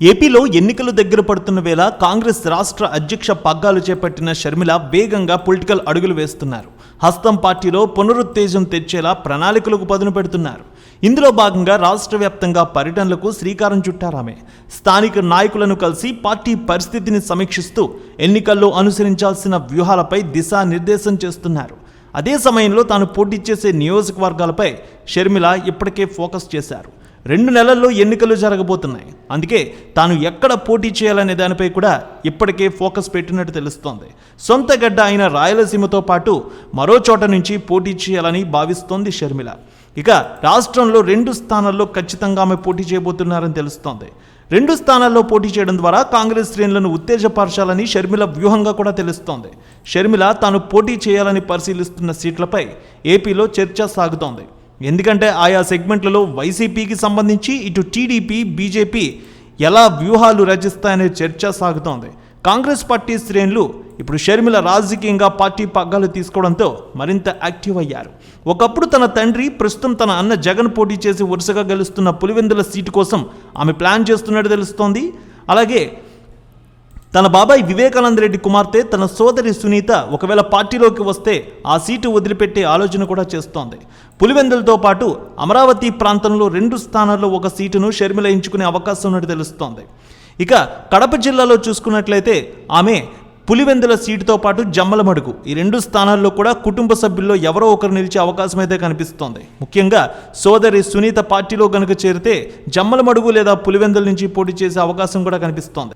ఏపీలో ఎన్నికలు దగ్గర పడుతున్న వేళ కాంగ్రెస్ రాష్ట్ర అధ్యక్ష పగ్గాలు చేపట్టిన షర్మిల వేగంగా పొలిటికల్ అడుగులు వేస్తున్నారు. హస్తం పార్టీలో పునరుత్తేజం తెచ్చేలా ప్రణాళికలకు పదును పెడుతున్నారు. ఇందులో భాగంగా రాష్ట్ర వ్యాప్తంగా పర్యటనలకు శ్రీకారం చుట్టారామె స్థానిక నాయకులను కలిసి పార్టీ పరిస్థితిని సమీక్షిస్తూ ఎన్నికల్లో అనుసరించాల్సిన వ్యూహాలపై దిశానిర్దేశం చేస్తున్నారు. అదే సమయంలో తాను పోటీ చేసే నియోజకవర్గాలపై షర్మిల ఇప్పటికే ఫోకస్ చేశారు. రెండు నెలల్లో ఎన్నికలు జరగబోతున్నాయి. అందుకే తాను ఎక్కడ పోటీ చేయాలనే దానిపై కూడా ఇప్పటికే ఫోకస్ పెట్టినట్టు తెలుస్తోంది. సొంత గడ్డ అయిన రాయలసీమతో పాటు మరో చోట నుంచి పోటీ చేయాలని భావిస్తోంది షర్మిల. ఇక రాష్ట్రంలో రెండు స్థానాల్లో ఖచ్చితంగా ఆమె పోటీ చేయబోతున్నారని తెలుస్తోంది. రెండు స్థానాల్లో పోటీ చేయడం ద్వారా కాంగ్రెస్ శ్రేణులను ఉత్తేజపరచాలని షర్మిల వ్యూహంగా కూడా తెలుస్తోంది. షర్మిల తాను పోటీ చేయాలని పరిశీలిస్తున్న సీట్లపై ఏపీలో చర్చ సాగుతోంది. ఎందుకంటే ఆయా సెగ్మెంట్లలో వైసీపీకి సంబంధించి ఇటు టీడీపీ బీజేపీ ఎలా వ్యూహాలు రచిస్తాయనే చర్చ సాగుతోంది. కాంగ్రెస్ పార్టీ శ్రేణులు ఇప్పుడు షర్మిల రాజకీయంగా పార్టీ పగ్గాలు తీసుకోవడంతో మరింత యాక్టివ్ అయ్యారు. ఒకప్పుడు తన తండ్రి ప్రస్తుతం తన అన్న జగన్ పోటీ చేసి వరుసగా గెలుస్తున్న పులివెందుల సీటు కోసం ఆమె ప్లాన్ చేస్తున్నట్టు తెలుస్తోంది. అలాగే తన బాబాయ్ వివేకానంద రెడ్డి కుమార్తె తన సోదరి సునీత ఒకవేళ పార్టీలోకి వస్తే ఆ సీటు వదిలిపెట్టే ఆలోచన కూడా చేస్తోంది. పులివెందులతో పాటు అమరావతి ప్రాంతంలో రెండు స్థానాల్లో ఒక సీటును షర్మిల ఎంచుకునే అవకాశం ఉన్నట్టు తెలుస్తోంది. ఇక కడప జిల్లాలో చూసుకున్నట్లయితే ఆమె పులివెందుల సీటుతో పాటు జమ్మలమడుగు. ఈ రెండు స్థానాల్లో కూడా కుటుంబ సభ్యుల్లో ఎవరో ఒకరు నిలిచే అవకాశం అయితే కనిపిస్తోంది. ముఖ్యంగా సోదరి సునీత పార్టీలో గనుక చేరితే జమ్మలమడుగు లేదా పులివెందుల నుంచి పోటీ చేసే అవకాశం కూడా కనిపిస్తోంది.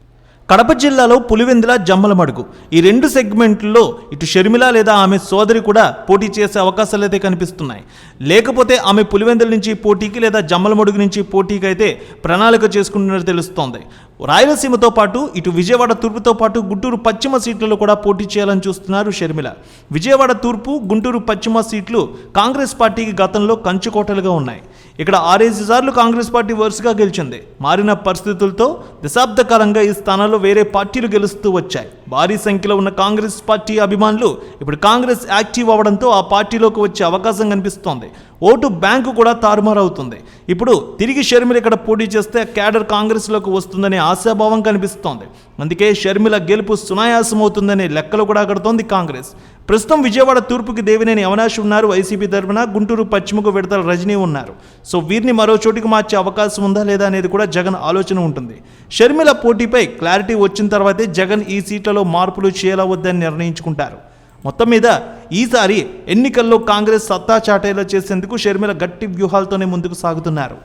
కడప జిల్లాలో పులివెందుల జమ్మలమడుగు. ఈ రెండు సెగ్మెంట్లో ఇటు షర్మిల లేదా ఆమె సోదరి కూడా పోటీ చేసే అవకాశాలు అయితే కనిపిస్తున్నాయి. లేకపోతే ఆమె పులివెందుల నుంచి పోటీకి లేదా జమ్మలమడుగు నుంచి పోటీకి అయితే ప్రణాళిక చేసుకుంటున్నట్టు తెలుస్తోంది. రాయలసీమతో పాటు ఇటు విజయవాడ తూర్పుతో పాటు గుంటూరు పశ్చిమ సీట్లలో కూడా పోటీ చేయాలని చూస్తున్నారు షర్మిల. విజయవాడ తూర్పు గుంటూరు పశ్చిమ సీట్లు కాంగ్రెస్ పార్టీకి గతంలో కంచుకోటలుగా ఉన్నాయి. ఇక్కడ ఆరేసి సార్లు కాంగ్రెస్ పార్టీ వరుసగా గెలిచింది. మారిన పరిస్థితులతో దశాబ్ద కాలంగా ఈ స్థానాల్లో వేరే పార్టీలు గెలుస్తూ వచ్చాయి. భారీ సంఖ్యలో ఉన్న కాంగ్రెస్ పార్టీ అభిమానులు ఇప్పుడు కాంగ్రెస్ యాక్టివ్ అవ్వడంతో ఆ పార్టీలోకి వచ్చే అవకాశం కనిపిస్తోంది. ఓటు బ్యాంకు కూడా తారుమారవుతుంది. ఇప్పుడు తిరిగి షర్మిల ఇక్కడ పోటీ చేస్తే క్యాడర్ కాంగ్రెస్లోకి వస్తుందనే ఆశాభావం కనిపిస్తోంది. అందుకే షర్మిల గెలుపు సునాయాసం అవుతుందనే లెక్కలు కూడా కడుతోంది కాంగ్రెస్. ప్రస్తుతం విజయవాడ తూర్పుకి దేవినేని అవినాష్ ఉన్నారు. వైసీపీ తరఫున గుంటూరు పశ్చిమకు విడతల రజనీ ఉన్నారు. సో వీరిని మరో చోటికి మార్చే అవకాశం ఉందా లేదా అనేది కూడా జగన్ ఆలోచన ఉంటుంది. షర్మిల పోటీపై క్లారిటీ వచ్చిన తర్వాతే జగన్ ఈ సీట్లలో మార్పులు చేయాలా వద్దని నిర్ణయించుకుంటారు. మొత్తం మీద ఈసారి ఎన్నికల్లో కాంగ్రెస్ సత్తా చాటేలా చేసేందుకు షర్మిల గట్టి వ్యూహాలతోనే ముందుకు సాగుతున్నారు.